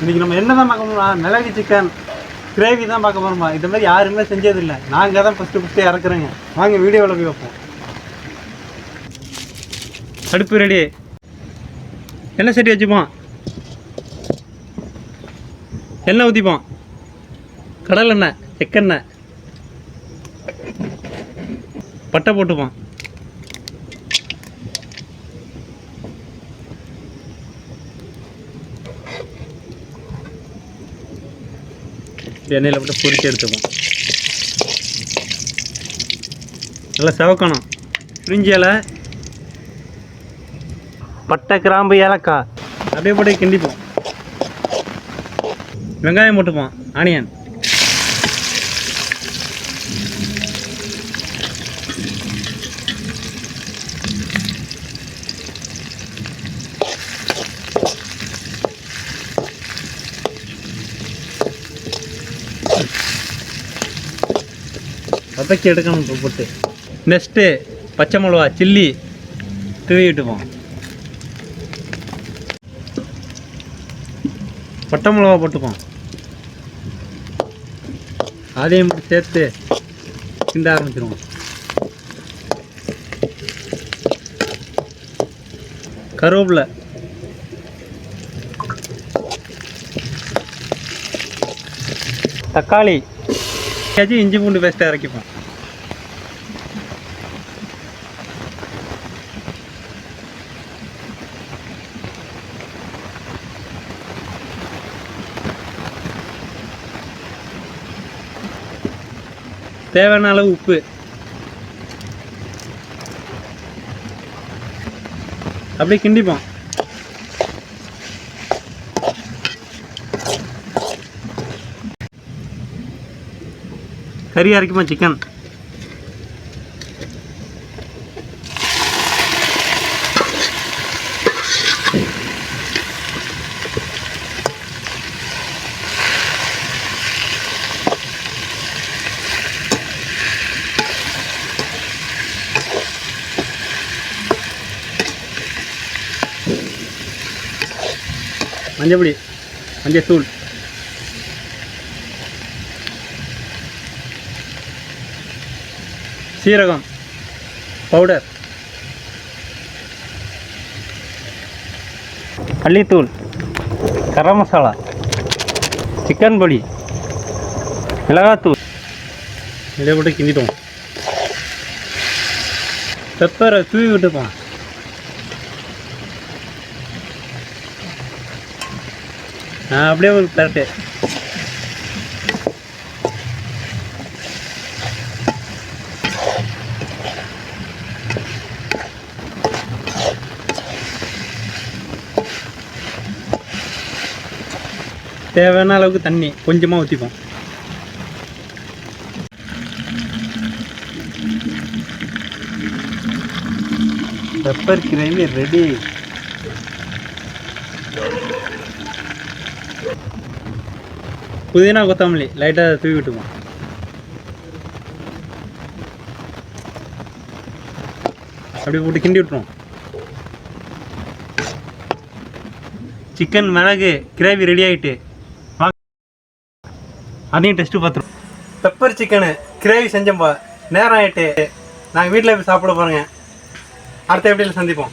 இன்றைக்கி நம்ம என்ன தான் பார்க்க போகிறோம் மிளகு சிக்கன் கிரேவி தான் பார்க்க போகிறோமா இந்த மாதிரி யாருமே செஞ்சதில்லை. நாங்கள் தான் ஃபஸ்ட்டு ஃபஸ்ட்டு இறக்குறேங்க. வாங்க வீடியோவில் போய் வைப்போம் அடுப்பு ரெடி என்ன சட்டி வச்சுப்போம். எண்ணெய் ஊற்றிப்போம் கடலெண்ணெய் எக்கெண்ணெய் செக்கெண்ணெய் பட்டை போட்டுப்போம். எண்ணெயில் போட்டு பொறிச்சு எடுத்துப்போம். நல்லா செவக்கணும். பிரிஞ்சி இலை பட்டை கிராம்பு ஏலக்காய் அப்படியே போட்டு கிண்டிப்போம். வெங்காயம் போட்டுப்போம் ஆனியன். வதக்கி எடுக்கணும் போட்டு. நெக்ஸ்ட்டு பச்சை மிளகா சில்லி தூவி பட்டை மிளகா போட்டுப்போம். அதையும் சேர்த்து கிண்ட ஆரம்பிச்சிருவோம். கருவேப்பிலை. தக்காளி. கேஜி இஞ்சி பூண்டு பேஸ்ட்டை இறக்கிப்போம். தேவையான அளவு உப்பு. அப்படியே கிண்டிப்போம். கறி அரைக்குமா சிக்கன் மஞ்சப்பொடி மஞ்சத்தூள் சீரகம் பவுடர் மல்லித்தூள் கரம் மசாலா சிக்கன் பொடி மிளகாத்தூள். இதை போட்டு கிண்டிட்டோம் பெப்பரை தூவி விட்டுப்போம். அப்படியே ஒரு கரெக்டு தேவையான அளவுக்கு தண்ணி கொஞ்சமாக ஊற்றிப்போம் பெப்பர் கிரேவி ரெடி புதினா கொத்தமல்லி லைட்டாக தூவி விட்டுப்போம். அப்படி போட்டு கிண்டி விட்டுருவோம். சிக்கன் மிளகு கிரேவி ரெடி ஆகிட்டு அதையும் டெஸ்ட்டு பார்த்துருவோம். பெப்பர் சிக்கனு கிரேவி செஞ்சோம்பா நேரம் ஆகிட்டு நாங்கள் வீட்டில் போய் சாப்பிட போகிறோங்க அடுத்த எப்படியில் சந்திப்போம்.